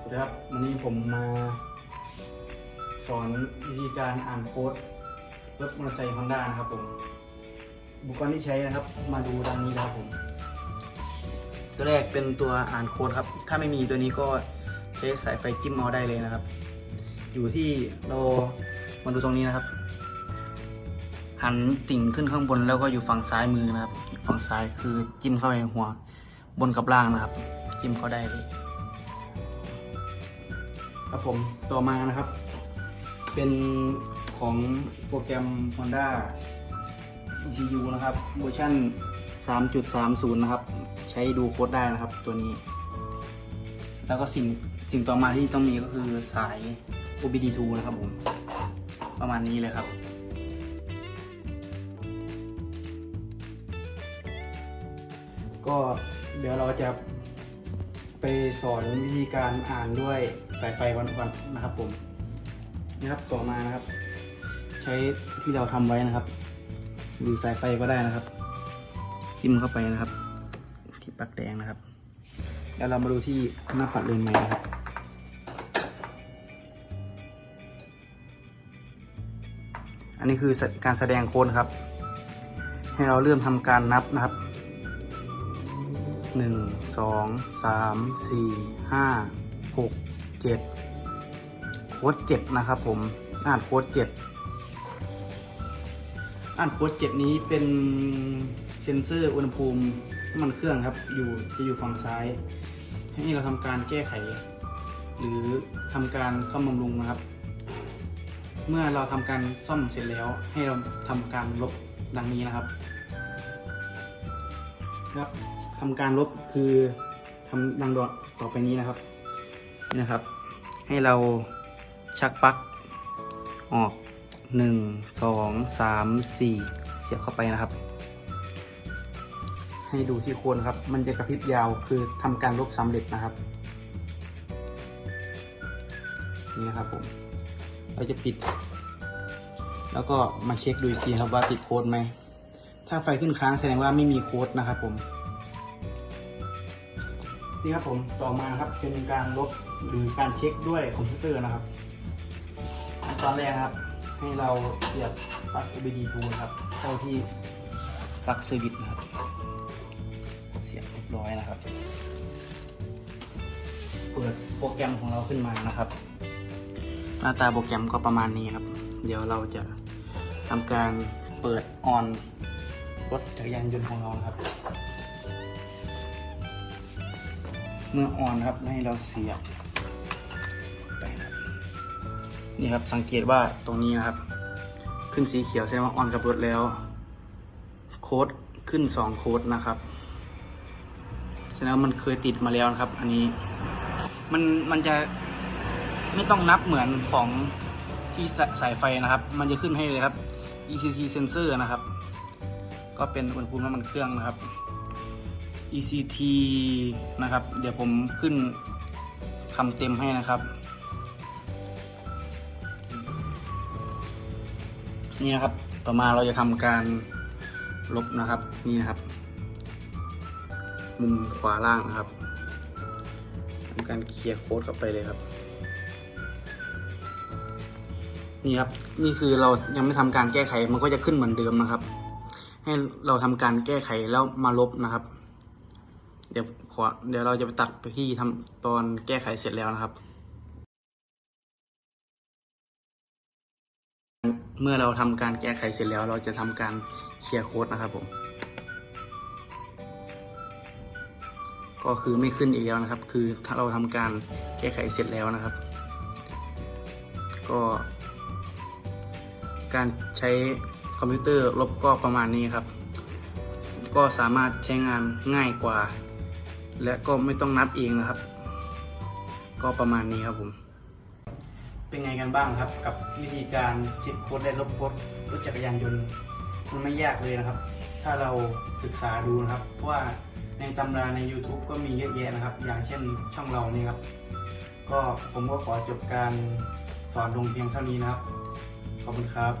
สวัสดีครับวันนี้ผมมา สอนวิธีการอ่านโค้ดรถมอเตอร์ไซค์ฮอนด้านะครับผมอุปกรณ์ที่ใช้นะครับ มาดูดังนี้นะครับผม ตัวแรกเป็นตัวอ่านโค้ดครับ ถ้าไม่มีตัวนี้ก็ใช้สายไฟจิ้มเอาได้เลยนะครับ อยู่ที่เรามาดูตรงนี้นะครับ หันติ่งขึ้นข้างบนแล้วก็อยู่ฝั่งซ้ายมือนะครับ ฝั่งซ้ายคือจิ้มเข้าไปในหัวบนกับล่างนะครับ จิ้มเข้าได้เลย ครับผมต่อมานะครับ เป็นของโปรแกรม Honda ECU นะครับเวอร์ชัน3.30 นะครับ ใช้ดูโค้ดได้นะครับตัวนี้ แล้วก็สิ่งสิ่งต่อมาที่ต้องมีก็คือสาย OBD2 นะครับผม ประมาณนี้เลยครับก็เดี๋ยวเราจะ ไปสอนวิธีการอ่านด้วยสายไฟวันๆนะครับผมนี่ครับต่อมานะครับ ใช้ที่เราทำไว้นะครับหรือสายไฟก็ได้นะครับ จิ้มเข้าไปนะครับ ที่ปักแดงนะครับ แล้วเรามาดูที่หน้าปัดเลนใหม่นะครับอันนี้คือการแสดงโค้ดครับ ให้เราเริ่มทำการนับนะครับ หนึ่งสองสามสี่ห้าหกเจ็ดโค้ดเจ็ดนะครับผมอ่านโค้ดเจ็ดอ่านโค้ดเจ็ดนี้เป็นเซ็นเซอร์อุณหภูมิน้ำมันเครื่องครับ อยู่จะอยู่ฝั่งซ้าย ให้เราทำการแก้ไข หรือทำการซ่อมบำรุงนะครับ เมื่อเราทำการซ่อมเสร็จแล้ว ให้เราทำการลบดังนี้นะครับครับ ทำการลบคือทำดังดอต่อไปนี้นะครับนี่นะครับ ให้เราชักปลั๊กออกหนึ่งสองสามสี่เสียบเข้าไปนะครับ ให้ดูที่โคนครับ มันจะกระพริบยาวคือทำการลบสำเร็จนะครับ นี่นะครับผม เราจะปิด แล้วก็มาเช็คดูอีกทีครับว่าติดโค้ดไหม ถ้าไฟขึ้นค้างแสดงว่าไม่มีโค้ดนะครับผม นี่ครับผมต่อมาครับเป็นการลบหรือการเช็คด้วยคอมพิวเตอร์นะครับขั้นตอนแรกครับ ให้เราเสียบปลั๊ก OBD2 นะครับเข้าที่ปลั๊กเซอร์วิสนะครับ เสียบเรียบร้อยนะครับ เปิดโปรแกรมของเราขึ้นมานะครับ หน้าตาโปรแกรมก็ประมาณนี้ครับ เดี๋ยวเราจะทำการเปิดออนรถจักรยานยนต์ของเรานะครับ เมื่ออ่อนครับให้เราเสียบไปนะครับนี่ครับสังเกตว่าตรงนี้นะครับ ขึ้นสีเขียวแสดงว่าออนกับรถแล้ว โค้ดขึ้นสองโค้ดนะครับแสดงว่ามันเคยติดมาแล้วนะครับ อันนี้มันมันจะไม่ต้องนับเหมือนของที่สสายไฟนะครับ มันจะขึ้นให้เลยครับ ECT sensor นะครับ ก็เป็นอุณหภูมิน้ำมันเครื่องนะครับ ECT นะครับ เดี๋ยวผมขึ้นคำเต็มให้นะครับ นี่นะครับ ต่อมาเราจะทำการลบนะครับ นี่นะครับ มุมขวาล่างนะครับทำการเคลียร์โค้ดเข้าไปเลยครับ นี่ครับ นี่คือเรายังไม่ทำการแก้ไข มันก็จะขึ้นเหมือนเดิมนะครับ ให้เราทำการแก้ไขแล้วมาลบนะครับ เดี๋ยวขอเดี๋ยวเราจะไปตัดไปที่ทำตอนแก้ไขเสร็จแล้วนะครับ เมื่อเราทำการแก้ไขเสร็จแล้ว เราจะทำการเคลียร์โค้ดนะครับผม ก็คือไม่ขึ้นอีกแล้วนะครับ คือถ้าเราทำการแก้ไขเสร็จแล้วนะครับ ก็ การใช้คอมพิวเตอร์ลบก็ประมาณนี้ครับ ก็สามารถใช้งานง่ายกว่า และก็ไม่ต้องนับเองนะครับ ก็ประมาณนี้ครับผม เป็นไงกันบ้างครับ กับวิธีการเช็คโค้ดและลบโค้ดรถจักรยานยนต์มันไม่ยากเลยนะครับ ถ้าเราศึกษาดูนะครับเพราะว่าในตำราใน YouTube ก็มีเยอะแยะนะครับ อย่างเช่นช่องเรานี่ครับ ก็ผมก็ขอจบการสอนลงเพียงเท่านี้นะครับ ขอบคุณครับ